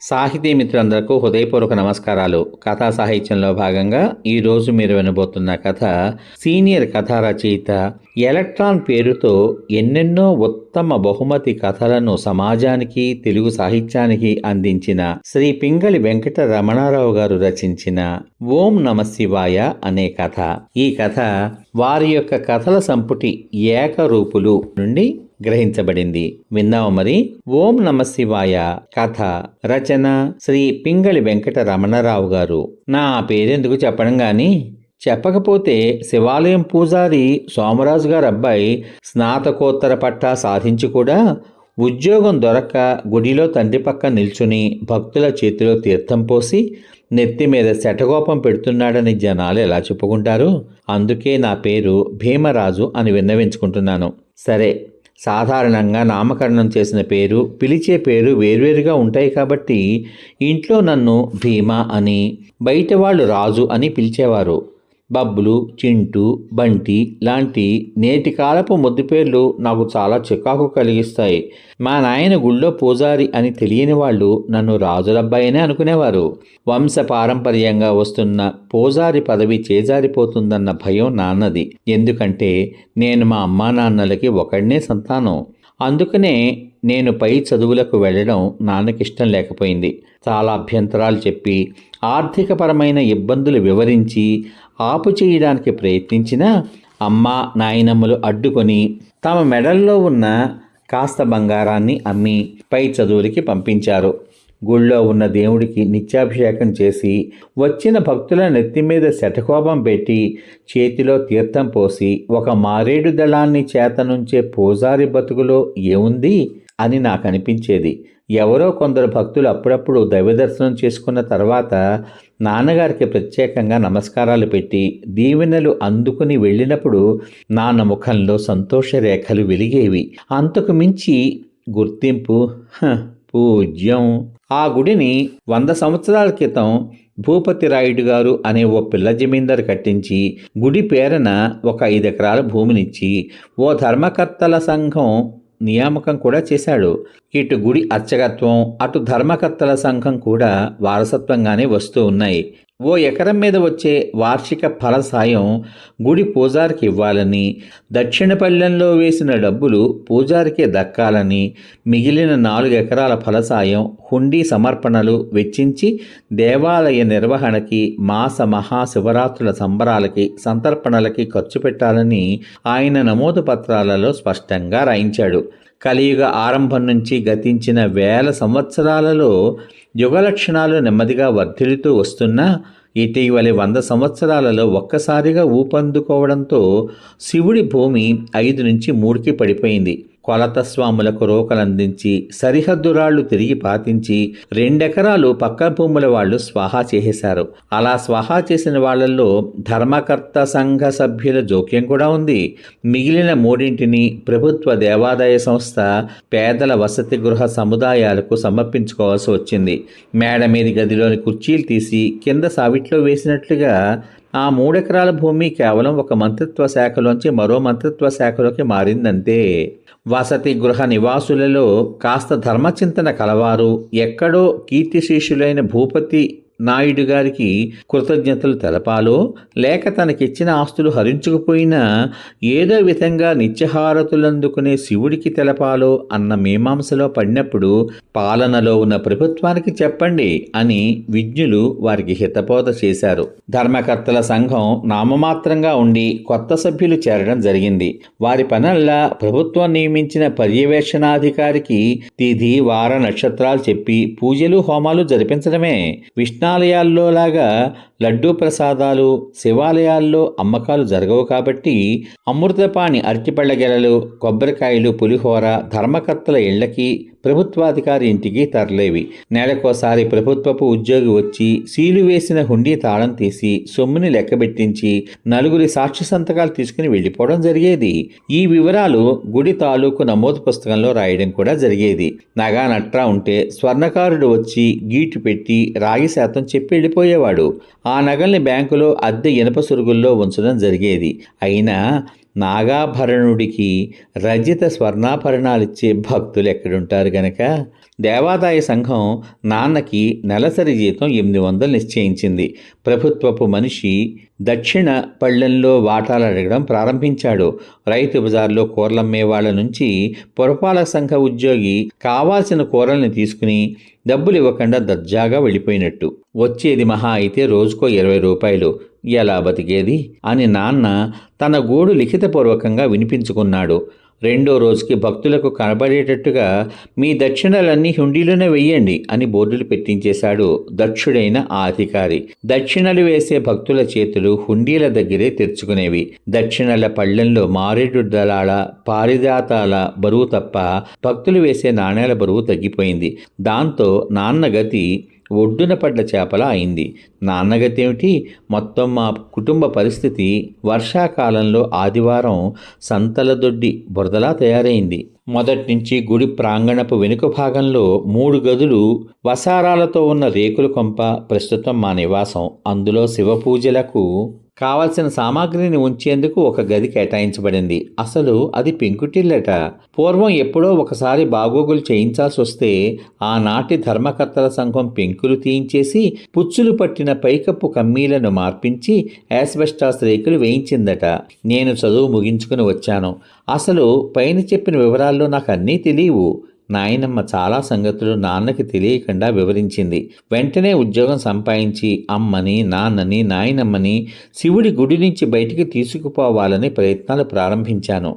సాహితీ మిత్రులందరకు హృదయపూర్వక నమస్కారాలు. కథా సాహిత్యంలో భాగంగా ఈరోజు మీరు వినబోతున్న కథ సీనియర్ కథా రచయిత ఎలక్ట్రాన్ పేరుతో ఎన్నెన్నో ఉత్తమ బహుమతి కథలను సమాజానికి తెలుగు సాహిత్యానికి అందించిన శ్రీ పింగళి వెంకట రమణారావు గారు రచించిన ఓం నమ శివాయ అనే కథ. ఈ కథ వారి యొక్క కథల సంపుటి ఏకరూపులు నుండి గ్రహించబడింది. విన్నాము మరి? ఓం నమ శివాయ. కథ రచన శ్రీ పింగళి వెంకట రమణరావు గారు. నా పేరెందుకు చెప్పడం గాని? చెప్పకపోతే శివాలయం పూజారి సోమరాజు గారు అబ్బాయి స్నాతకోత్తర పట్టా సాధించి కూడా ఉద్యోగం దొరక్క గుడిలో తండ్రి పక్క నిల్చుని భక్తుల చేతిలో తీర్థం పోసి నెత్తి మీద శటగోపం పెడుతున్నాడని జనాలు ఎలా చెప్పుకుంటారు? అందుకే నా పేరు భీమరాజు అని విన్నవించుకుంటున్నాను. సరే సాధారణంగా నామకరణం చేసిన పేరు పిలిచే పేరు వేర్వేరుగా ఉంటాయి కాబట్టి ఇంట్లో నన్ను భీమా అని బయట వాళ్ళు రాజు అని పిలిచేవారు. బబ్బులు చింటు బంటి లాంటి నేటి కాలపు ముద్దు పేర్లు నాకు చాలా చికాకు కలిగిస్తాయి. మా నాయన గుళ్ళో పూజారి అని తెలియని వాళ్ళు నన్ను రాజులబ్బాయినే అనుకునేవారు. వంశ పారంపర్యంగా వస్తున్న పూజారి పదవి చేజారిపోతుందన్న భయం నాన్నది. ఎందుకంటే నేను మా అమ్మా నాన్నలకి ఒకడినే సంతానం. అందుకనే నేను పై చదువులకు వెళ్ళడం నాన్నకిష్టం లేకపోయింది. చాలా అభ్యంతరాలు చెప్పి ఆర్థికపరమైన ఇబ్బందులు వివరించి ఆపు చేయడానికి ప్రయత్నించినా అమ్మ నాయనమ్మలు అడ్డుకొని తమ మెడల్లో ఉన్న కాస్త బంగారాన్ని అమ్మి పై చదువులకి పంపించారు. గుళ్ళో ఉన్న దేవుడికి నిత్యాభిషేకం చేసి వచ్చిన భక్తుల నెత్తి మీద శటకోపం పెట్టి చేతిలో తీర్థం పోసి ఒక మారేడు దళాన్ని చేత నుంచే పూజారి బతుకులో ఏముంది అని నాకు అనిపించేది. ఎవరో కొందరు భక్తులు అప్పుడప్పుడు దైవదర్శనం చేసుకున్న తర్వాత నాన్నగారికి ప్రత్యేకంగా నమస్కారాలు పెట్టి దీవెనలు అందుకుని వెళ్ళినప్పుడు నాన్న ముఖంలో సంతోష రేఖలు వెలిగేవి. అంతకు మించి గుర్తింపు పూజ్యం. ఆ గుడిని వంద సంవత్సరాల క్రితం భూపతి రాయుడు గారు అనే ఓ పిల్ల జమీందారు కట్టించి గుడి పేరన ఒక ఐదు ఎకరాల భూమినిచ్చి ఓ ధర్మకర్తల సంఘం నియామకం కూడా చేశాడు. ఇటు గుడి అర్చకత్వం అటు ధర్మకర్తల సంఘం కూడా వారసత్వంగానే వస్తూ ఉన్నాయి. ఓ ఎకరం మీద వచ్చే వార్షిక ఫల సాయం గుడి పూజారికి ఇవ్వాలని దక్షిణపల్లెంలో వేసిన డబ్బులు పూజారికే దక్కాలని మిగిలిన నాలుగు ఎకరాల ఫలసాయం హుండీ సమర్పణలు వెచ్చించి దేవాలయ నిర్వహణకి మాస మహాశివరాత్రుల సంబరాలకి సంతర్పణలకి ఖర్చు పెట్టాలని ఆయన నమోదు పత్రాలలో స్పష్టంగా రాయించాడు. కలియుగ ఆరంభం నుంచి గతించిన వేల సంవత్సరాలలో యుగ లక్షణాలు నెమ్మదిగా వర్ధిల్లుతూ వస్తున్నా ఇటీవలి వంద సంవత్సరాలలో ఒక్కసారిగా ఊపందుకోవడంతో శివుడి భూమి ఐదు నుంచి మూడుకి పడిపోయింది. కొలత స్వాములకు రోకలందించి సరిహద్దు రాళ్ళు తిరిగి పాతించి రెండెకరాలు పక్క భూముల వాళ్ళు స్వాహా చేసేశారు. అలా స్వాహా చేసిన వాళ్ళల్లో ధర్మకర్త సంఘ సభ్యుల జోక్యం కూడా ఉంది. మిగిలిన మూడింటిని ప్రభుత్వ దేవాదాయ సంస్థ పేదల వసతి గృహ సముదాయాలకు సమర్పించుకోవాల్సి వచ్చింది. మేడ మీది గదిలోని కుర్చీలు తీసి కింద సావిట్లో వేసినట్లుగా ఆ మూడెకరాల భూమి కేవలం ఒక మంత్రిత్వ శాఖలోంచి మరో మంత్రిత్వ శాఖలోకి మారిందంతే. వసతి గృహ నివాసులలో కాస్త ధర్మచింతన కలవారు. ఎక్కడో కీర్తిశీషులైన భూపతి నాయుడు గారికి కృతజ్ఞతలు తెలపాలో లేక తనకిచ్చిన ఆస్తులు హరించుకుపోయినా ఏదో విధంగా నిత్యహారతులందుకునే శివుడికి తెలపాలో అన్న మీమాంసలో పడినప్పుడు పాలనలో ఉన్న ప్రభుత్వానికి చెప్పండి అని విజ్ఞులు వారికి హితబోధ చేశారు. ధర్మకర్తల సంఘం నామమాత్రంగా ఉండి కొత్త సభ్యులు చేరడం జరిగింది. వారి పనల్లా ప్రభుత్వం నియమించిన పర్యవేక్షణాధికారికి తిథి వార నక్షత్రాలు చెప్పి పూజలు హోమాలు జరిపించడమే రత్నాలయాల్లో లాగా లడ్డూ ప్రసాదాలు శివాలయాల్లో అమ్మకాలు జరగవు కాబట్టి అమృతపాణి అరటిపళ్ళ గెలలు కొబ్బరికాయలు పులిహోర ధర్మకర్తల ఇళ్ళకి ప్రభుత్వాధికారి ఇంటికి తరలేవి. నెలకోసారి ప్రభుత్వపు ఉద్యోగి వచ్చి సీలు వేసిన హుండీ తాళం తీసి సొమ్ముని లెక్కబెట్టించి నలుగురి సాక్షి సంతకాలు తీసుకుని వెళ్ళిపోవడం జరిగేది. ఈ వివరాలు గుడి తాలూకు నమోదు పుస్తకంలో రాయడం కూడా జరిగేది. నగా నట్రా ఉంటే స్వర్ణకారుడు వచ్చి గీటు పెట్టి రాగి శాతం చెప్పి వెళ్ళిపోయేవాడు. ఆ నగల్ని బ్యాంకులో అద్దె ఇనప సురుగుల్లో ఉంచడం జరిగేది. అయినా నాగాభరణుడికి రజిత స్వర్ణాభరణాలిచ్చే భక్తులు ఎక్కడుంటారు గనక? దేవాదాయ సంఘం నాన్నకి నెలసరి జీతం ఎనిమిది వందలు నిశ్చయించింది. ప్రభుత్వపు మనిషి దక్షిణ పళ్ళెంలో వాటాలు అడగడం ప్రారంభించాడు. రైతు బజార్లో కూరలమ్మే వాళ్ళ నుంచి పురపాలక సంఘ ఉద్యోగి కావాల్సిన కూరల్ని తీసుకుని డబ్బులు ఇవ్వకుండా దర్జాగా వెళ్ళిపోయినట్టు. వచ్చేది మహా అయితే రోజుకో ఇరవై రూపాయలు. ఎలా బతికేది? అని నాన్న తన గోడు లిఖితపూర్వకంగా వినిపించుకున్నాడు. రెండో రోజుకి భక్తులకు కనబడేటట్టుగా మీ దక్షిణలన్నీ హుండీలోనే వెయ్యండి అని బోర్డులు పెట్టించేశాడు దక్షుడైన ఆ అధికారి. దక్షిణలు వేసే భక్తుల చేతులు హుండీల దగ్గరే తెరుచుకునేవి. దక్షిణల పళ్ళెంలో మారేడు దళాల పారిజాతాల బరువు తప్ప భక్తులు వేసే నాణేల బరువు తగ్గిపోయింది. దాంతో నాన్నగతి ఒడ్డున పడ్డ చేపల అయింది. నాన్నగతేమిటి? మొత్తం మా కుటుంబ పరిస్థితి వర్షాకాలంలో ఆదివారం సంతల దొడ్డి బురదలా తయారైంది. మొదటి నుంచి గుడి ప్రాంగణపు వెనుక భాగంలో మూడు గదులు వసారాలతో ఉన్న రేకుల కొంప ప్రస్తుతం మా నివాసం. అందులో శివ పూజలకు కావలసిన సామాగ్రిని ఉంచేందుకు ఒక గది కేటాయించబడింది. అసలు అది పెంకుటిల్లట. పూర్వం ఎప్పుడో ఒకసారి బాగోగులు చేయించాల్సి వస్తే ఆనాటి ధర్మకర్తల సంఘం పెంకులు తీయించేసి పుచ్చులు పట్టిన పైకప్పు కమ్మీలను మార్పించి యాస్బెస్టాస్ రేకులు వేయించిందట. నేను చదువు ముగించుకుని వచ్చాను. అసలు పైన చెప్పిన వివరాల్లో నాకు అన్నీ తెలియవు. నాయనమ్మ చాలా సంగతులు నాన్నకి తెలియకుండా వివరించింది. వెంటనే ఉద్యోగం సంపాదించి అమ్మని నాన్నని నాయనమ్మని శివుడి గుడి నుంచి బయటికి తీసుకుపోవాలని ప్రయత్నాలు ప్రారంభించాను.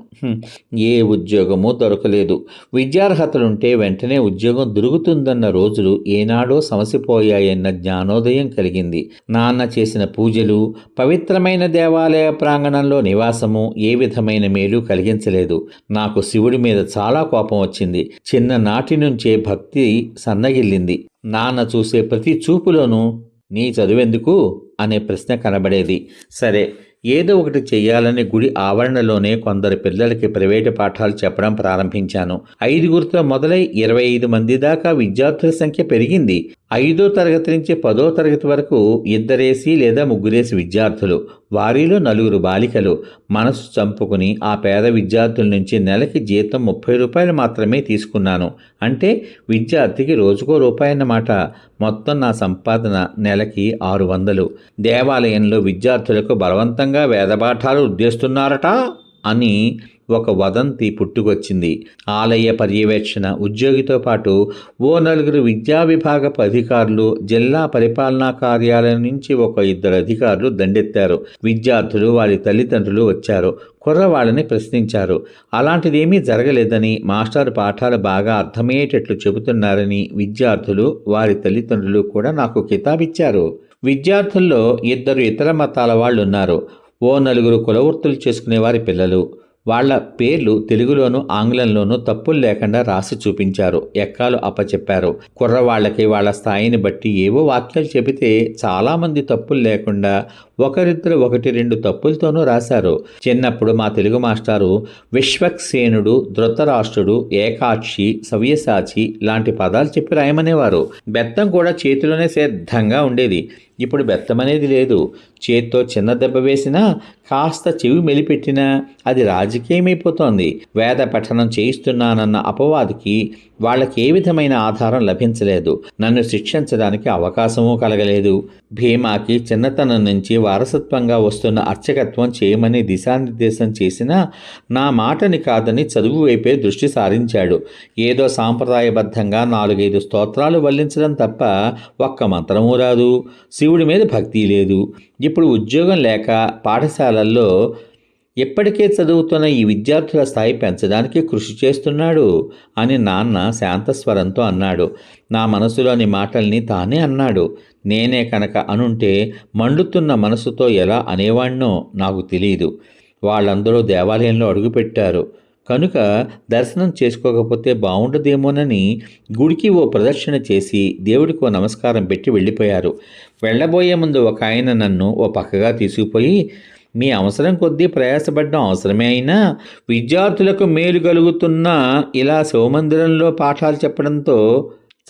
ఏ ఉద్యోగమూ దొరకలేదు. విద్యార్హతలుంటే వెంటనే ఉద్యోగం దొరుకుతుందన్న రోజులు ఏనాడో సమసిపోయాయన్న జ్ఞానోదయం కలిగింది. నాన్న చేసిన పూజలు పవిత్రమైన దేవాలయ ప్రాంగణంలో నివాసము ఏ విధమైన మేలు కలిగించలేదు. నాకు శివుడి మీద చాలా కోపం వచ్చింది. చిన్ననాటి నుంచే భక్తి సన్నగిల్లింది. నాన్న చూసే ప్రతి చూపులోనూ నీ చదువెందుకు? అనే ప్రశ్న కనబడేది. సరే ఏదో ఒకటి చేయాలని గుడి ఆవరణలోనే కొందరు పిల్లలకి ప్రైవేటు పాఠాలు చెప్పడం ప్రారంభించాను. ఐదుగురితో మొదలై ఇరవై ఐదు మంది దాకా విద్యార్థుల సంఖ్య పెరిగింది. ఐదో తరగతి నుంచి పదో తరగతి వరకు ఇద్దరేసి లేదా ముగ్గురేసి విద్యార్థులు వారిలో నలుగురు బాలికలు. మనసు చంపుకుని ఆ పేద విద్యార్థుల నుంచి నెలకి జీతం ముప్పై రూపాయలు మాత్రమే తీసుకున్నాను. అంటే విద్యార్థికి రోజుకో రూపాయి అన్నమాట. మొత్తం నా సంపాదన నెలకి ఆరు వందలు. దేవాలయంలో విద్యార్థులకు బలవంతంగా వేదపాఠాలు ఉద్దేస్తున్నారట అని ఒక వదంతి పుట్టుకొచ్చింది. ఆలయ పర్యవేక్షణ ఉద్యోగితో పాటు ఓ నలుగురు విద్యా విభాగపు అధికారులు జిల్లా పరిపాలనా కార్యాలయం నుంచి ఒక ఇద్దరు అధికారులు దండెత్తారు. విద్యార్థులు వారి తల్లిదండ్రులు వచ్చారు. కుర్రవాళ్ళని ప్రశ్నించారు. అలాంటిదేమీ జరగలేదని మాస్టర్ పాఠాలు బాగా అర్థమయ్యేటట్లు చెబుతున్నారని విద్యార్థులు వారి తల్లిదండ్రులు కూడా నాకు కితాబిచ్చారు. విద్యార్థుల్లో ఇద్దరు ఇతర మతాల వాళ్ళు ఉన్నారు ఓ నలుగురు కులవృత్తులు చేసుకునేవారి పిల్లలు. వాళ్ళ పేర్లు తెలుగులోను ఆంగ్లంలోనూ తప్పులు లేకుండా రాసి చూపించారు. ఎక్కాలు అప్పచెప్పారు. కుర్రవాళ్ళకి వాళ్ళ స్థాయిని బట్టి ఏవో వాక్యాలు చెబితే చాలామంది తప్పులు లేకుండా ఒకరిద్దరు ఒకటి రెండు తప్పులతోనూ రాశారు. చిన్నప్పుడు మా తెలుగు మాస్టారు విశ్వక్సేనుడు ధృతరాష్ట్రుడు ఏకాక్షి సవ్యసాచి లాంటి పదాలు చెప్పి రాయమనేవారు. బెత్తం కూడా చేతిలోనే సిద్ధంగా ఉండేది. ఇప్పుడు బెత్తం అనేది లేదు. చేత్తో చిన్న దెబ్బ వేసినా కాస్త చెవి మెలిపెట్టినా అది రాజకీయమైపోతోంది. వేద పఠనం చేయిస్తున్నానన్న అపవాదికి వాళ్ళకి ఏ విధమైన ఆధారం లభించలేదు. నన్ను శిక్షించడానికి అవకాశమూ కలగలేదు. భీమాకి చిన్నతనం నుంచి వారసత్వంగా వస్తున్న అర్చకత్వం చేయమని దిశానిర్దేశం చేసినా నా మాటని కాదని చదువు వైపే దృష్టి సారించాడు. ఏదో సాంప్రదాయబద్ధంగా నాలుగైదు స్తోత్రాలు వల్లించడం తప్ప ఒక్క మంత్రమూ రాదు. శివుడి మీద భక్తి లేదు. ఇప్పుడు ఉద్యోగం లేక పాఠశాలల్లో ఇప్పటికే చదువుతున్న ఈ విద్యార్థుల స్థాయి పెంచడానికి కృషి చేస్తున్నాడు అని నాన్న శాంతస్వరంతో అన్నాడు. నా మనసులోని మాటల్ని తానే అన్నాడు. నేనే కనుక అనుంటే మండుతున్న మనసుతో ఎలా అనేవాణ్ణో నాకు తెలియదు వాళ్ళందరూ దేవాలయంలో అడుగుపెట్టారు. కనుక దర్శనం చేసుకోకపోతే బాగుండదేమోనని గుడికి ఓ ప్రదక్షిణ చేసి దేవుడికి ఓ నమస్కారం పెట్టి వెళ్ళిపోయారు. వెళ్ళబోయే ముందు ఒక ఆయన నన్ను ఓ పక్కగా తీసుకుపోయి మీ అవసరం కొద్దీ ప్రయాసపడడం అవసరమే అయినా విద్యార్థులకు మేలు కలుగుతున్న ఇలా శివమందిరంలో పాఠాలు చెప్పడంతో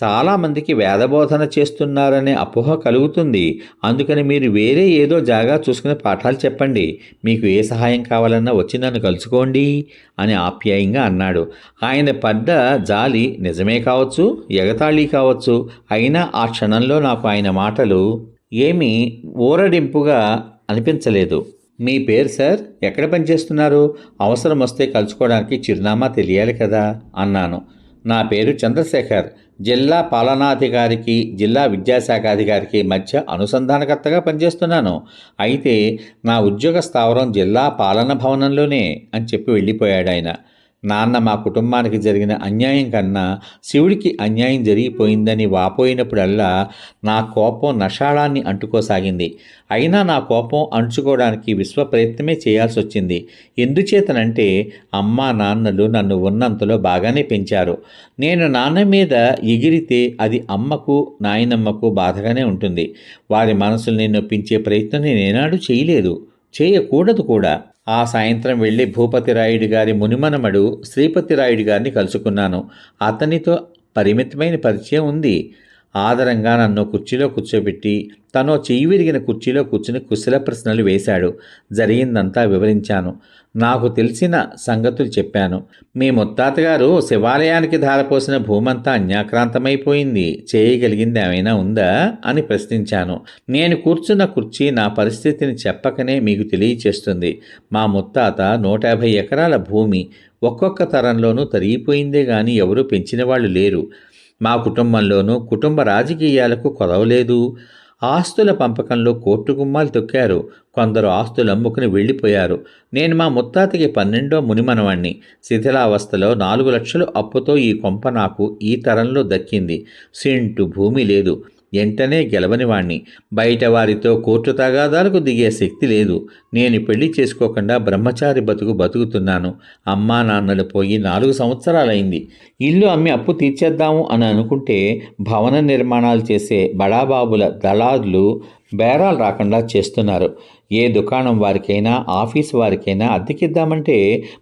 చాలామందికి వేదబోధన చేస్తున్నారనే అపోహ కలుగుతుంది. అందుకని మీరు వేరే ఏదో జాగా చూసుకుని పాఠాలు చెప్పండి. మీకు ఏ సహాయం కావాలన్నా వచ్చి నన్ను కలుసుకోండి అని ఆప్యాయంగా అన్నాడు. ఆయన పడ్డ జాలి నిజమే కావచ్చు ఎగతాళి కావచ్చు. అయినా ఆ క్షణంలో నాకు ఆయన మాటలు ఏమీ ఊరడింపుగా అనిపించలేదు. మీ పేరు సార్? ఎక్కడ పనిచేస్తున్నారు? అవసరం వస్తే కలుసుకోవడానికి చిరునామా తెలియాలి కదా? అన్నాను. నా పేరు చంద్రశేఖర్. జిల్లా పాలనాధికారికి జిల్లా విద్యాశాఖాధికారికి మధ్య అనుసంధానకర్తగా పనిచేస్తున్నాను. అయితే నా ఉద్యోగ స్థావరం జిల్లా పాలన భవనంలోనే అని చెప్పి వెళ్ళిపోయాడు ఆయన నాన్న మా కుటుంబానికి జరిగిన అన్యాయం కన్నా శివుడికి అన్యాయం జరిగిపోయిందని వాపోయినప్పుడల్లా నా కోపం నషాళాన్ని అంటుకోసాగింది. అయినా నా కోపం అణుచుకోవడానికి విశ్వ ప్రయత్నమే చేయాల్సి వచ్చింది. ఎందుచేతనంటే అమ్మా నాన్నలు నన్ను ఉన్నంతలో బాగానే పెంచారు. నేను నాన్న మీద ఎగిరితే అది అమ్మకు నాయనమ్మకు బాధగానే ఉంటుంది. వారి మనసుల్ని నొప్పించే ప్రయత్నం నేను చేయలేదు. చేయకూడదు కూడా. ఆ సాయంత్రం వెళ్ళి భూపతి రాయుడు గారి మునిమనమడు శ్రీపతి రాయుడు గారిని కలుసుకున్నాను. అతనితో పరిమితమైన పరిచయం ఉంది. ఆదరంగా నన్ను కుర్చీలో కూర్చోబెట్టి తనో చెయ్యి విరిగిన కుర్చీలో కూర్చుని కుశల ప్రశ్నలు వేశాడు. జరిగిందంతా వివరించాను. నాకు తెలిసిన సంగతులు చెప్పాను. మీ ముత్తాతగారు శివాలయానికి ధారపోసిన భూమంతా అన్యాక్రాంతమైపోయింది. చేయగలిగింది ఏమైనా ఉందా? అని ప్రశ్నించాను. నేను కూర్చున్న కుర్చీ నా పరిస్థితిని చెప్పకనే మీకు తెలియచేస్తుంది. మా ముత్తాత నూట యాభై ఎకరాల భూమి ఒక్కొక్క తరంలోనూ తరిగిపోయిందే గాని ఎవరూ పెంచిన వాళ్ళు లేరు. మా కుటుంబంలోనూ కుటుంబ రాజకీయాలకు కొదవలేదు ఆస్తుల పంపకంలో కోర్టు గుమ్మాలు తొక్కారు. కొందరు ఆస్తులు అమ్ముకుని వెళ్ళిపోయారు. నేను మా ముత్తాతకి పన్నెండో మునిమనవాణ్ణి. శిథిలావస్థలో నాలుగు లక్షలు అప్పుతో ఈ కొంప నాకు ఈ తరంలో దక్కింది. సెంటు భూమి లేదు. వెంటనే గెలవనివాణ్ణి బయట వారితో కోర్టు తగాదాలకు దిగే శక్తి లేదు. నేను పెళ్ళి చేసుకోకుండా బ్రహ్మచారి బతుకు బతుకుతున్నాను. అమ్మా నాన్నలు పోయి నాలుగు సంవత్సరాలైంది. ఇల్లు అమ్మి అప్పు తీర్చేద్దాము అని అనుకుంటే భవన నిర్మాణాలు చేసే బడాబాబుల దళారులు బేరాలు రాకుండా చేస్తున్నారు. ఏ దుకాణం వారికైనా ఆఫీస్ వారికైనా అద్దెకిద్దామంటే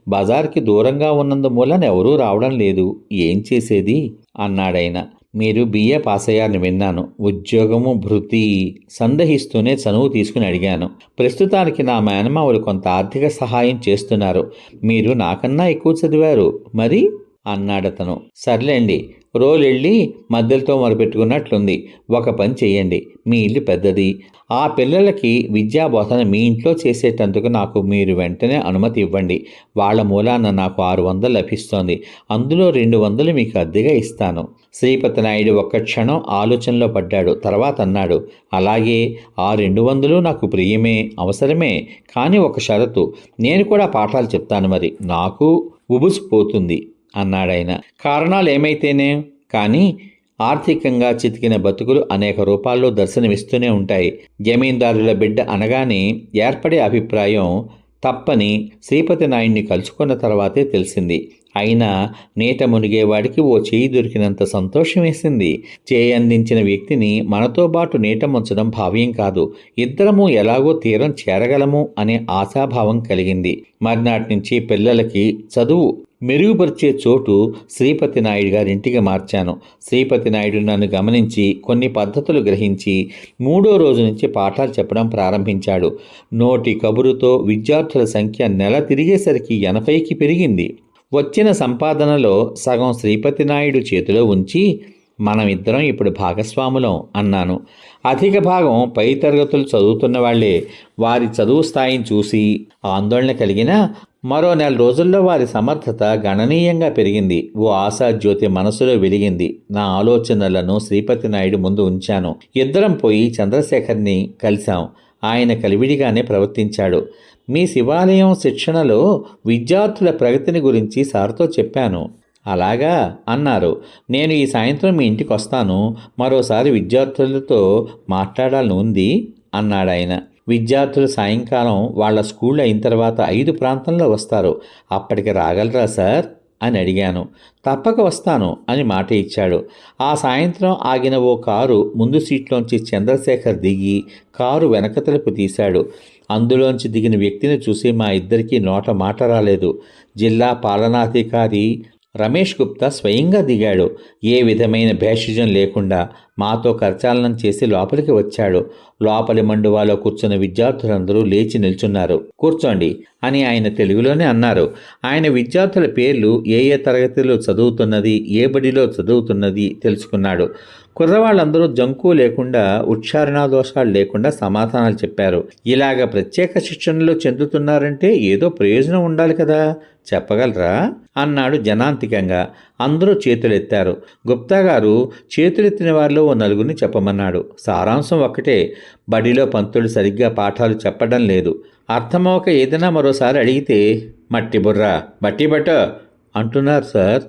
బజార్కి దూరంగా ఉన్నందు మూలన ఎవరూ రావడం లేదు. ఏం చేసేది? అన్నాడైనా మీరు బిఏ పాస్ అయ్యారని విన్నాను. ఉద్యోగము భృతి సందహిస్తూనే చనువు తీసుకుని అడిగాను. ప్రస్తుతానికి నా మేనమావులు కొంత ఆర్థిక సహాయం చేస్తున్నారు. మీరు నాకన్నా ఎక్కువ చదివారు. మరి? అన్నాడతను సర్లేండి. రోలెళ్ళి మద్దెలతో మొరపెట్టుకున్నట్లుంది. ఒక పని చేయండి మీ ఇల్లు పెద్దది. ఆ పిల్లలకి విద్యాబోధన మీ ఇంట్లో చేసేటందుకు నాకు మీరు వెంటనే అనుమతి ఇవ్వండి. వాళ్ళ మూలాన నాకు ఆరు వందలు లభిస్తోంది. అందులో రెండు వందలు మీకు అద్దెగా ఇస్తాను. శ్రీపతి నాయుడు ఒక్క క్షణం ఆలోచనలో పడ్డాడు. తర్వాత అన్నాడు అలాగే ఆ రెండు వందలు నాకు ప్రియమే అవసరమే కానీ ఒక షరతు. నేను కూడా పాఠాలు చెప్తాను మరి. నాకు ఉబుసిపోతుంది అన్నాడాయన. కారణాలు ఏమైతేనే? కానీ ఆర్థికంగా చితికిన బతుకులు అనేక రూపాల్లో దర్శనమిస్తూనే ఉంటాయి. జమీందారుల బిడ్డ అనగానే ఏర్పడే అభిప్రాయం తప్పని శ్రీపతి నాయుడిని కలుసుకున్న తర్వాతే తెలిసింది. అయినా నేత మునిగేవాడికి ఓ చేయి దొరికినంత సంతోషం వేసింది. చేయి అందించిన వ్యక్తిని మనతో పాటు నేట ముంచడం భావ్యం కాదు. ఇద్దరము ఎలాగో తీరం చేరగలము అనే ఆశాభావం కలిగింది. మర్నాటి నుంచి పిల్లలకి చదువు మెరుగుపరిచే చోటు శ్రీపతి నాయుడు గారింటికి మార్చాను. శ్రీపతి నాయుడు నన్ను గమనించి కొన్ని పద్ధతులు గ్రహించి మూడో రోజు నుంచి పాఠాలు చెప్పడం ప్రారంభించాడు. నోటి కబురుతో విద్యార్థుల సంఖ్య నెల తిరిగేసరికి ఎనభైకి పెరిగింది. వచ్చిన సంపాదనలో సగం శ్రీపతి నాయుడు చేతిలో ఉంచి మనం ఇద్దరం ఇప్పుడు భాగస్వాములం అన్నాను. అధిక భాగం పై తరగతులు చదువుతున్న వాళ్ళే వారి చదువు స్థాయిని చూసి ఆందోళన కలిగిన మరో నెల రోజుల్లో వారి సమర్థత గణనీయంగా పెరిగింది. ఓ ఆశాజ్యోతి మనసులో వెలిగింది. నా ఆలోచనలను శ్రీపతి నాయుడు ముందు ఉంచాను. ఇద్దరం పోయి చంద్రశేఖర్ని కలిశాం. ఆయన కలివిడిగానే ప్రవర్తించాడు. మీ శివాలయం శిక్షణలో విద్యార్థుల ప్రగతిని గురించి సార్తో చెప్పాను. అలాగా? అన్నారు. నేను ఈ సాయంత్రం మీ ఇంటికి వస్తాను. మరోసారి విద్యార్థులతో మాట్లాడాలని ఉంది అన్నాడు ఆయన విద్యార్థులు సాయంకాలం వాళ్ళ స్కూల్ అయిన తర్వాత ఐదు ప్రాంతంలో వస్తారు. అప్పటికి రాగలరా సార్? అని అడిగాను. తప్పక వస్తాను అని మాట ఇచ్చాడు. ఆ సాయంత్రం ఆగిన ఓ కారు ముందు సీట్లోంచి చంద్రశేఖర్ దిగి కారు వెనక తలుపు తీశాడు. అందులోంచి దిగిన వ్యక్తిని చూసి మా ఇద్దరికీ నోట మాట రాలేదు. జిల్లా పాలనాధికారి రమేష్ గుప్తా స్వయంగా దిగాడు. ఏ విధమైన భేషజం లేకుండా మాతో కరచాలనం చేసి లోపలికి వచ్చాడు. లోపలి మండువాలో కూర్చున్న విద్యార్థులందరూ లేచి నిల్చున్నారు. కూర్చోండి అని ఆయన తెలుగులోనే అన్నారు. ఆయన విద్యార్థుల పేర్లు ఏ ఏ తరగతిలో చదువుతున్నది ఏ బడిలో చదువుతున్నది తెలుసుకున్నాడు. కుర్రవాళ్ళందరూ జంకు లేకుండా ఉచ్చారణ దోషాలు లేకుండా సమాధానాలు చెప్పారు. ఇలాగ ప్రత్యేక శిక్షణలో చెందుతున్నారంటే ఏదో ప్రయోజనం ఉండాలి కదా? చెప్పగలరా? అన్నాడు జనాంతికంగా. అందరూ చేతులెత్తారు. గుప్తా గారు చేతులెత్తిన వారిలో ఓ నలుగురిని చెప్పమన్నాడు. సారాంశం ఒక్కటే. బడిలో పంతులు సరిగ్గా పాఠాలు చెప్పడం లేదు. అర్థమవక ఏదైనా మరోసారి అడిగితే మట్టి బుర్ర బట్టి బట్ట అంటున్నారు సార్.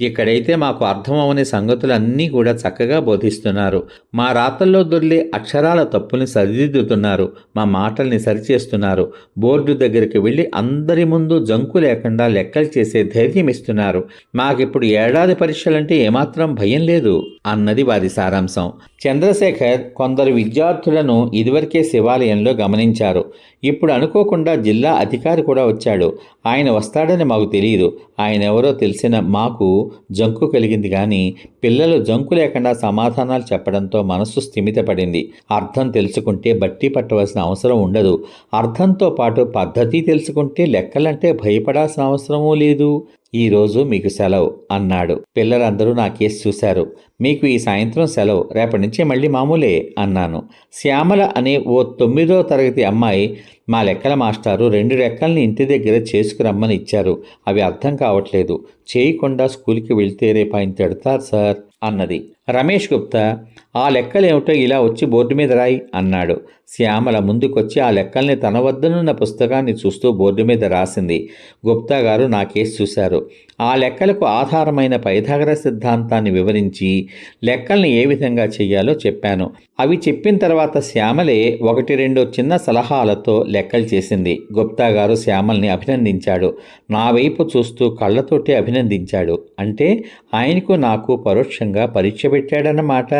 ఇక్కడైతే మాకు అర్థమవని సంగతులన్నీ కూడా చక్కగా బోధిస్తున్నారు. మా రాతల్లో దొర్లే అక్షరాల తప్పుల్ని సరిదిద్దుతున్నారు. మా మాటల్ని సరిచేస్తున్నారు. బోర్డు దగ్గరికి వెళ్ళి అందరి ముందు జంకు లేకుండా లెక్కలు చేసే ధైర్యం ఇస్తున్నారు. మాకిప్పుడు ఏడాది పరీక్షలంటే ఏమాత్రం భయం లేదు అన్నది వారి సారాంశం. చంద్రశేఖర్ కొందరు విద్యార్థులను ఇదివరకే శివాలయంలో గమనించారు. ఇప్పుడు అనుకోకుండా జిల్లా అధికారి కూడా వచ్చాడు. ఆయన వస్తాడని మాకు తెలియదు ఆయన ఎవరో తెలిసిన మాకు జంకు కలిగింది కానీ పిల్లలు జంకు లేకుండా సమాధానాలు చెప్పడంతో మనస్సు స్థిమితపడింది. అర్థం తెలుసుకుంటే బట్టి పట్టవలసిన అవసరం ఉండదు. అర్థంతో పాటు పద్ధతి తెలుసుకుంటే లెక్కలంటే భయపడాల్సిన అవసరమూ లేదు. ఈరోజు మీకు సెలవు అన్నాడు. పిల్లలందరూ నా కేసు చూశారు. మీకు ఈ సాయంత్రం సెలవు రేపటి నుంచి మళ్ళీ మామూలే అన్నాను. శ్యామల అనే ఓ తొమ్మిదో తరగతి అమ్మాయి మా లెక్కల మాస్టారు రెండు లెక్కల్ని ఇంటి దగ్గర చేసుకురమ్మని ఇచ్చారు. అవి అర్థం కావట్లేదు. చేయకుండా స్కూల్కి వెళ్తే రేపు ఆయన తిడతారు సార్ అన్నది. రమేష్ గుప్తా ఆ లెక్కలేమిటో ఇలా వచ్చి బోర్డు మీద రాయి అన్నాడు. శ్యామల ముందుకొచ్చి ఆ లెక్కల్ని తన వద్దనున్న పుస్తకాన్ని చూస్తూ బోర్డు మీద రాసింది. గుప్తా గారు నా కేసు చూశారు. ఆ లెక్కలకు ఆధారమైన పైథాగర సిద్ధాంతాన్ని వివరించి లెక్కల్ని ఏ విధంగా చేయాలో చెప్పాను. అవి చెప్పిన తర్వాత శ్యామలే ఒకటి రెండు చిన్న సలహాలతో లెక్కలు చేసింది. గుప్తా గారు శ్యామల్ని అభినందించాడు. నా వైపు చూస్తూ కళ్ళతోటి అభినందించాడు. అంటే ఆయనకు నాకు పరోక్షంగా పరీక్ష పెట్టాడన్నమాట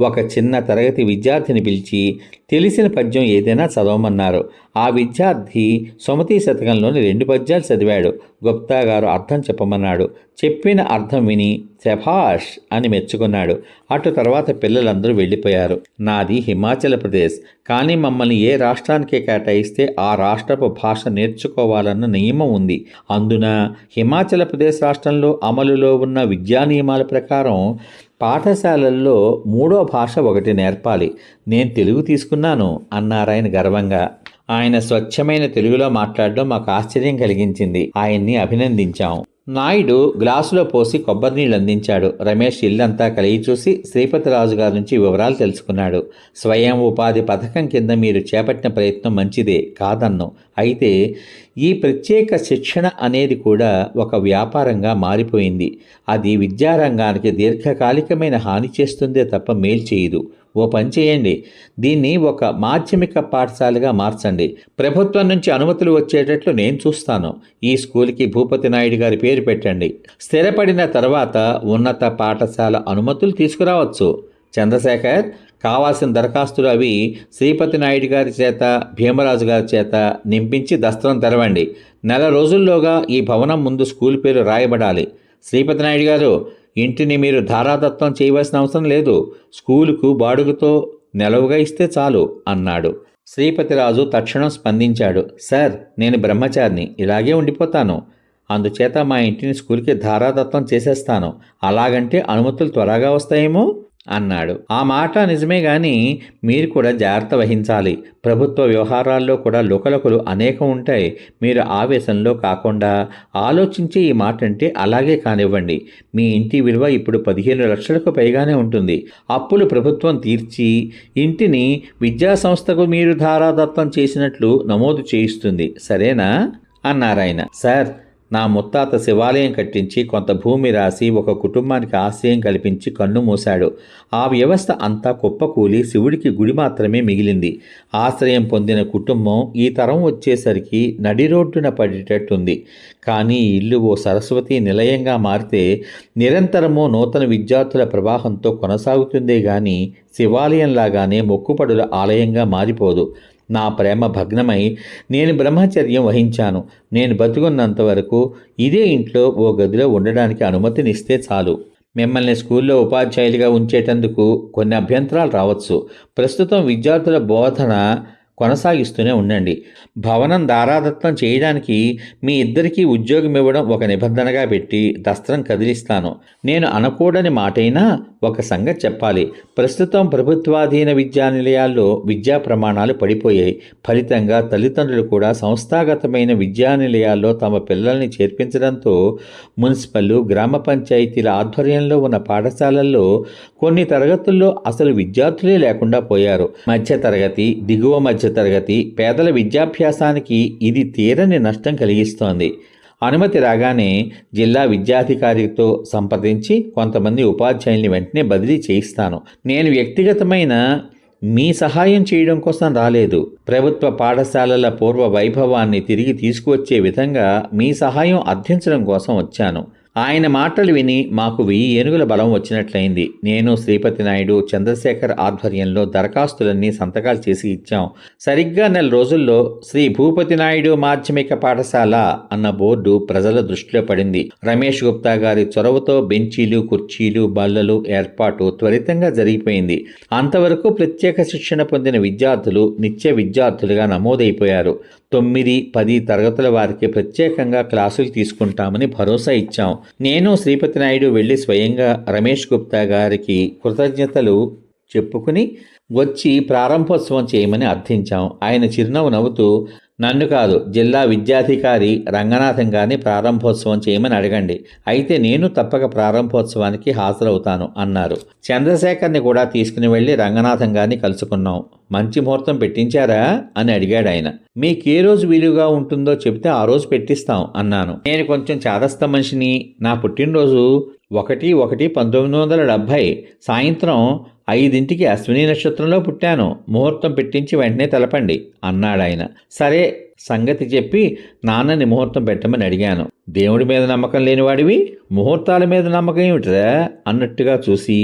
ఒక చిన్న తరగతి విద్యార్థిని పిలిచి తెలిసిన పద్యం ఏదైనా చదవమన్నారు. ఆ విద్యార్థి సుమతి శతకంలోని రెండు పద్యాలు చదివాడు. గుప్తా గారు అర్థం చెప్పమన్నాడు. చెప్పిన అర్థం విని శభాష్ అని మెచ్చుకున్నాడు. అటు తర్వాత పిల్లలందరూ వెళ్ళిపోయారు. నాది హిమాచల్ ప్రదేశ్. కానీ మమ్మల్ని ఏ రాష్ట్రానికి కేటాయిస్తే ఆ రాష్ట్రపు భాష నేర్చుకోవాలన్న నియమం ఉంది. అందున హిమాచల్ ప్రదేశ్ రాష్ట్రంలో అమలులో ఉన్న విద్యా నియమాల ప్రకారం పాఠశాలల్లో మూడో భాష ఒకటి నేర్పాలి. నేను తెలుగు తీసుకున్నాను అన్నారాయన గర్వంగా. ఆయన స్వచ్ఛమైన తెలుగులో మాట్లాడడం మాకు ఆశ్చర్యం కలిగించింది. ఆయన్ని అభినందించాం. నాయుడు గ్లాసులో పోసి కొబ్బరి నీళ్ళు అందించాడు. రమేష్ ఇల్లంతా కలిగి చూసి శ్రీపతిరాజు గారి నుంచి వివరాలు తెలుసుకున్నాడు. స్వయం ఉపాధి పథకం కింద మీరు చేపట్టిన ప్రయత్నం మంచిదే కాదన్ను. అయితే ఈ ప్రత్యేక శిక్షణ అనేది కూడా ఒక వ్యాపారంగా మారిపోయింది. అది విద్యారంగానికి దీర్ఘకాలికమైన హాని చేస్తుందే తప్ప మేలు చేయదు. ఓ పని చేయండి. దీన్ని ఒక మాధ్యమిక పాఠశాలగా మార్చండి. ప్రభుత్వం నుంచి అనుమతులు వచ్చేటట్లు నేను చూస్తాను. ఈ స్కూల్కి భూపతి నాయుడు గారి పేరు పెట్టండి. స్థిరపడిన తర్వాత ఉన్నత పాఠశాల అనుమతులు తీసుకురావచ్చు. చంద్రశేఖర్ కావాల్సిన దరఖాస్తులు అవి శ్రీపతి నాయుడు గారి చేత భీమరాజు గారి చేత నింపించి దస్త్రం తెరవండి. నెల రోజుల్లోగా ఈ భవనం ముందు స్కూల్ పేరు రాయబడాలి. శ్రీపతి నాయుడు గారు ఇంటిని మీరు ధారాదత్తం చేయవలసిన అవసరం లేదు. స్కూలుకు బాడుగుతో నెలవుగా ఇస్తే చాలు అన్నాడు. శ్రీపతిరాజు తక్షణం స్పందించాడు. సార్ నేను బ్రహ్మచారిని. ఇలాగే ఉండిపోతాను. అందుచేత మా ఇంటిని స్కూల్కి ధారాదత్తం చేసేస్తాను. అలాగంటే అనుమతులు త్వరగా వస్తాయేమో? అన్నాడు. ఆ మాట నిజమే గాని మీరు కూడా జాగ్రత్త వహించాలి. ప్రభుత్వ వ్యవహారాల్లో కూడా లుకలుకలు అనేకం ఉంటాయి. మీరు ఆవేశంలో కాకుండా ఆలోచించి ఈ మాట అంటే అలాగే కానివ్వండి. మీ ఇంటి విలువ ఇప్పుడు పదిహేను లక్షలకు పైగానే ఉంటుంది. అప్పులు ప్రభుత్వం తీర్చి ఇంటిని విద్యా సంస్థకు మీరు ధారాదత్తం చేసినట్లు నమోదు చేయిస్తుంది. సరేనా? అన్నారాయన. సార్ నా ముత్తాత శివాలయం కట్టించి కొంత భూమి రాసి ఒక కుటుంబానికి ఆశ్రయం కల్పించి కన్ను మూశాడు. ఆ వ్యవస్థ అంతా కుప్పకూలి శివుడికి గుడి మాత్రమే మిగిలింది. ఆశ్రయం పొందిన కుటుంబం ఈ తరం వచ్చేసరికి నడి రోడ్డున పడేటట్టుంది. కానీ ఇల్లు ఓ సరస్వతి నిలయంగా మారితే నిరంతరము నూతన విద్యార్థుల ప్రవాహంతో కొనసాగుతుందే గాని శివాలయంలాగానే మొక్కుపడుల ఆలయంగా మారిపోదు. నా ప్రేమ భగ్నమై నేను బ్రహ్మచర్యం వహించాను. నేను బతుకున్నంత వరకు ఇదే ఇంట్లో ఓ గదిలో ఉండడానికి అనుమతినిస్తే చాలు. మిమ్మల్ని స్కూల్లో ఉపాధ్యాయులుగా ఉంచేటందుకు కొన్ని అభ్యంతరాలు రావచ్చు. ప్రస్తుతం విద్యార్థుల బోధన కొనసాగిస్తూనే ఉండండి. భవనం దారాదత్తం చేయడానికి మీ ఇద్దరికీ ఉద్యోగం ఇవ్వడం ఒక నిబంధనగా పెట్టి దస్త్రం కదిలిస్తాను. నేను అనకూడని మాటైనా ఒక సంగతి చెప్పాలి. ప్రస్తుతం ప్రభుత్వాధీన విద్యా నిలయాల్లో విద్యా ప్రమాణాలు పడిపోయాయి. ఫలితంగా తల్లిదండ్రులు కూడా సంస్థాగతమైన విద్యా నిలయాల్లో తమ పిల్లల్ని చేర్పించడంతో మున్సిపల్ గ్రామ పంచాయతీల ఆధ్వర్యంలో ఉన్న పాఠశాలల్లో కొన్ని తరగతుల్లో అసలు విద్యార్థులే లేకుండా పోయారు. మధ్య తరగతి దిగువ మధ్య తరగతి పేదల విద్యాభ్యాసానికి ఇది తీరని నష్టం కలిగిస్తోంది. అనుమతి రాగానే జిల్లా విద్యాధికారితో సంప్రదించి కొంతమంది ఉపాధ్యాయుల్ని వెంటనే బదిలీ చేయిస్తాను. నేను వ్యక్తిగతమైన మీ సహాయం చేయడం కోసం రాలేదు. ప్రభుత్వ పాఠశాలల పూర్వ వైభవాన్ని తిరిగి తీసుకువచ్చే విధంగా మీ సహాయం అర్థించడం కోసం వచ్చాను. ఆయన మాటలు విని మాకు వెయ్యి ఏనుగుల బలం వచ్చినట్లయింది. నేను శ్రీపతి నాయుడు చంద్రశేఖర్ ఆధ్వర్యంలో దరఖాస్తులన్నీ సంతకాలు చేసి ఇచ్చాం. సరిగ్గా నెల రోజుల్లో శ్రీ భూపతి నాయుడు మాధ్యమిక పాఠశాల అన్న బోర్డు ప్రజల దృష్టిలో పడింది. రమేష్ గుప్తా గారి చొరవతో బెంచీలు కుర్చీలు బల్లలు ఏర్పాటు త్వరితంగా జరిగిపోయింది. అంతవరకు ప్రత్యేక శిక్షణ పొందిన విద్యార్థులు నిత్య విద్యార్థులుగా నమోదైపోయారు. తొమ్మిది పది తరగతుల వారికి ప్రత్యేకంగా క్లాసులు తీసుకుంటామని భరోసా ఇచ్చాం. నేను శ్రీపతి నాయుడు వెళ్ళి స్వయంగా రమేష్ గుప్తా గారికి కృతజ్ఞతలు చెప్పుకుని వచ్చి ప్రారంభోత్సవం చేయమని అర్థించాం. ఆయన చిరునవ్వు నవ్వుతూ నన్ను కాదు జిల్లా విద్యాధికారి రంగనాథం గారిని ప్రారంభోత్సవం చేయమని అడగండి. అయితే నేను తప్పక ప్రారంభోత్సవానికి హాజరవుతాను అన్నారు. చంద్రశేఖర్ని కూడా తీసుకుని వెళ్ళి రంగనాథం గారిని కలుసుకున్నాం. మంచి ముహూర్తం పెట్టించారా? అని అడిగాడు ఆయన. మీకు ఏ రోజు వీలుగా ఉంటుందో చెబితే ఆ రోజు పెట్టిస్తాం అన్నాను. నేను కొంచెం చాదస్త మనిషిని. నా పుట్టినరోజు ఒకటి ఒకటి పంతొమ్మిది వందల డెబ్భై సాయంత్రం ఐదింటికి అశ్విని నక్షత్రంలో పుట్టాను. ముహూర్తం పెట్టించి వెంటనే తెలపండి అన్నాడాయన సరే సంగతి చెప్పి నాన్నని ముహూర్తం పెట్టమని అడిగాను. దేవుడి మీద నమ్మకం లేనివాడివి ముహూర్తాల మీద నమ్మకం ఏమిటిరా? అన్నట్టుగా చూసి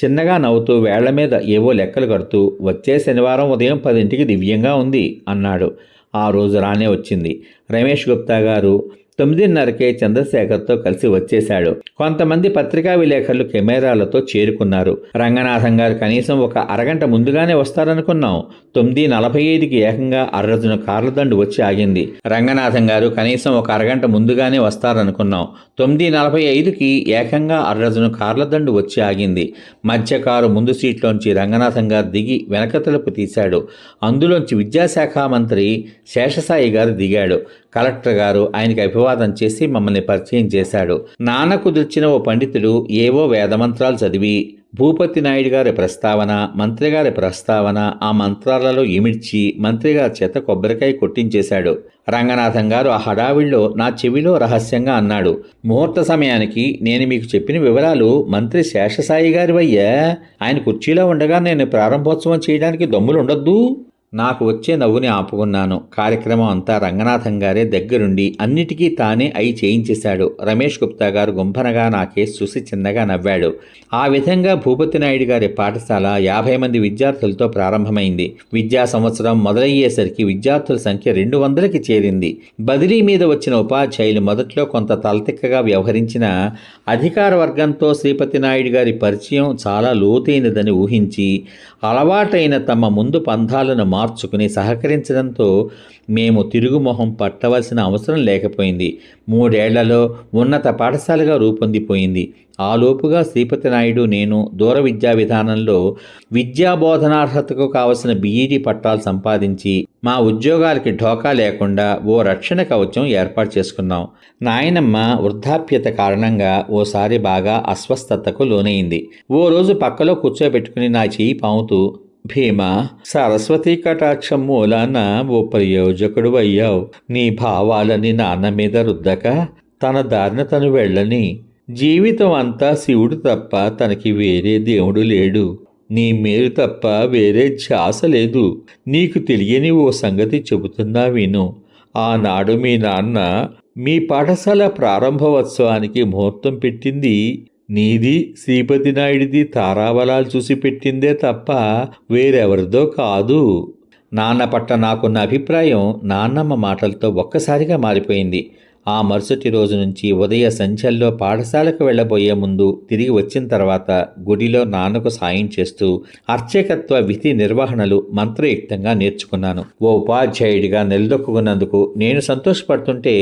చిన్నగా నవ్వుతూ వేళ్ళ మీద ఏవో లెక్కలు కడుతూ వచ్చే శనివారం ఉదయం పదింటికి దివ్యంగా ఉంది అన్నాడు. ఆ రోజు రానే వచ్చింది. రమేష్ గుప్తా గారు తొమ్మిదిన్నరకే చంద్రశేఖర్తో కలిసి వచ్చేశాడు. కొంతమంది పత్రికా విలేకరులు కెమెరాలతో చేరుకున్నారు. రంగనాథం గారు కనీసం ఒక అరగంట ముందుగానే వస్తారనుకున్నాం. తొమ్మిది నలభై ఐదుకి ఏకంగా అర్రజున కార్ల దండు వచ్చి ఆగింది. రంగనాథం గారు కనీసం ఒక అరగంట ముందుగానే వస్తారనుకున్నాం. తొమ్మిది నలభై ఐదుకి ఏకంగా అర్రజున కార్ల దండు వచ్చి ఆగింది. మధ్య కారు ముందు సీట్లోంచి రంగనాథం గారు దిగి వెనక తలుపు తీశాడు. అందులోంచి విద్యాశాఖ మంత్రి శేషసాయి గారు దిగాడు. కలెక్టర్ గారు ఆయనకి అభివాదం చేసి మమ్మల్ని పరిచయం చేశాడు. నాన్న కుదిర్చిన ఓ పండితుడు ఏవో వేదమంత్రాలు చదివి భూపతి నాయుడు గారి ప్రస్తావన మంత్రి గారి ప్రస్తావన ఆ మంత్రాలలో ఇమిడ్చి మంత్రి గారి చేత కొబ్బరికాయ కొట్టించేశాడు. రంగనాథం గారు ఆ హడావిడిలో నా చెవిలో రహస్యంగా అన్నాడు ముహూర్త సమయానికి నేను మీకు చెప్పిన వివరాలు మంత్రి శేషసాయి గారి వయ్యా ఆయన కుర్చీలో ఉండగా నేను ప్రారంభోత్సవం చేయడానికి దమ్ములు ఉండొద్దు. నాకు వచ్చే నవ్వుని ఆపుకున్నాను. కార్యక్రమం అంతా రంగనాథం గారే దగ్గరుండి అన్నిటికీ తానే అయి చేయించేశాడు. రమేష్ గుప్తా గారు గుంభనగా నా కేసు చూసి చిన్నగా నవ్వాడు. ఆ విధంగా భూపతి నాయుడు గారి పాఠశాల యాభై మంది విద్యార్థులతో ప్రారంభమైంది. విద్యా సంవత్సరం మొదలయ్యేసరికి విద్యార్థుల సంఖ్య రెండు వందలకి చేరింది. బదిలీ మీద వచ్చిన ఉపాధ్యాయులు మొదట్లో కొంత తలతిక్కగా వ్యవహరించిన అధికార వర్గంతో శ్రీపతి నాయుడు గారి పరిచయం చాలా లోతైనదని ఊహించి అలవాటైన తమ ముందు పంథాలను మార్చుకుని సహకరించడంతో మేము తిరుగుమొహం పట్టవలసిన అవసరం లేకపోయింది. మూడేళ్ళలో ఉన్నత పాఠశాలగా రూపొందిపోయింది. ఆలోపుగా శ్రీపతి నాయుడు నేను దూర విద్యా విధానంలో విద్యా బోధనార్హతకు కావలసిన బీఈడీ పట్టాలు సంపాదించి మా ఉద్యోగాలకి ఢోకా లేకుండా ఓ రక్షణ కవచం ఏర్పాటు చేసుకున్నాం. నాయనమ్మ వృద్ధాప్యత కారణంగా ఓసారి బాగా అస్వస్థతకు లోనైంది ఓ రోజు పక్కలో కూర్చోబెట్టుకుని నా చేయి పాముతూ భీమా సరస్వతి కటాక్షం మూలాన ఓ ప్రయోజకుడు అయ్యావు. నీ భావాలని నాన్న మీద రుద్దక తన దారిన తను వెళ్ళని. జీవితం అంతా శివుడు తప్ప తనకి వేరే దేవుడు లేడు. నీ మేలు తప్ప వేరే ధ్యాస లేదు. నీకు తెలియని ఓ సంగతి చెబుతున్నా విను. ఆనాడు మీ నాన్న మీ పాఠశాల ప్రారంభోత్సవానికి ముహూర్తం పెట్టింది. నీది శ్రీపతి నాయుడిది తారాబలాలు చూసి పెట్టిందే తప్ప వేరెవరిదో కాదు. నాన్న పట్ల నాకున్న అభిప్రాయం నాన్నమ్మ మాటలతో ఒక్కసారిగా మారిపోయింది. ఆ మరుసటి రోజు నుంచి ఉదయ సంచల్లో పాఠశాలకు వెళ్ళబోయే ముందు తిరిగి వచ్చిన తర్వాత గుడిలో నాన్నకు సాయం చేస్తూ అర్చకత్వ విధి నిర్వహణలు మంత్రయుక్తంగా నేర్చుకున్నాను. ఓ ఉపాధ్యాయుడిగా నిలదొక్కున్నందుకు నేను సంతోషపడుతుంటే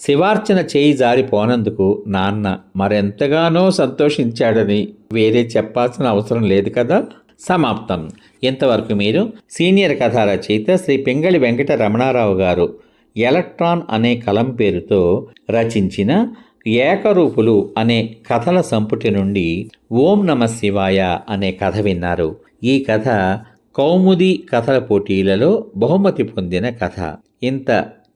శివార్చన చేయి జారిపోనందుకు నాన్న మరెంతగానో సంతోషించాడని వేరే చెప్పాల్సిన అవసరం లేదు కదా? సమాప్తం. ఇంతవరకు మీరు సీనియర్ కథా రచయిత శ్రీ పింగళి వెంకట రమణారావు గారు ఎలక్ట్రాన్ అనే కలం పేరుతో రచించిన ఏకరూపులు అనే కథల సంపుటి నుండి ఓం నమ శివాయ అనే కథ విన్నారు. ఈ కథ కౌముది కథల పోటీలలో బహుమతి పొందిన కథ. ఇంత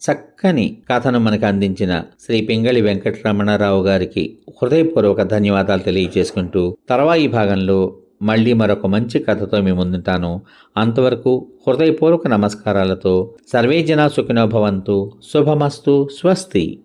చక్కని కథను మనకు అందించిన శ్రీ పింగళి వెంకటరమణారావు గారికి హృదయపూర్వక ధన్యవాదాలు తెలియజేసుకుంటూ తర్వాయి భాగంలో మళ్ళీ మరొక మంచి కథతో మీ ముందుంటాను. అంతవరకు హృదయపూర్వక నమస్కారాలతో సర్వే జనా సుఖినోభవంతు శుభమస్తు. స్వస్తి.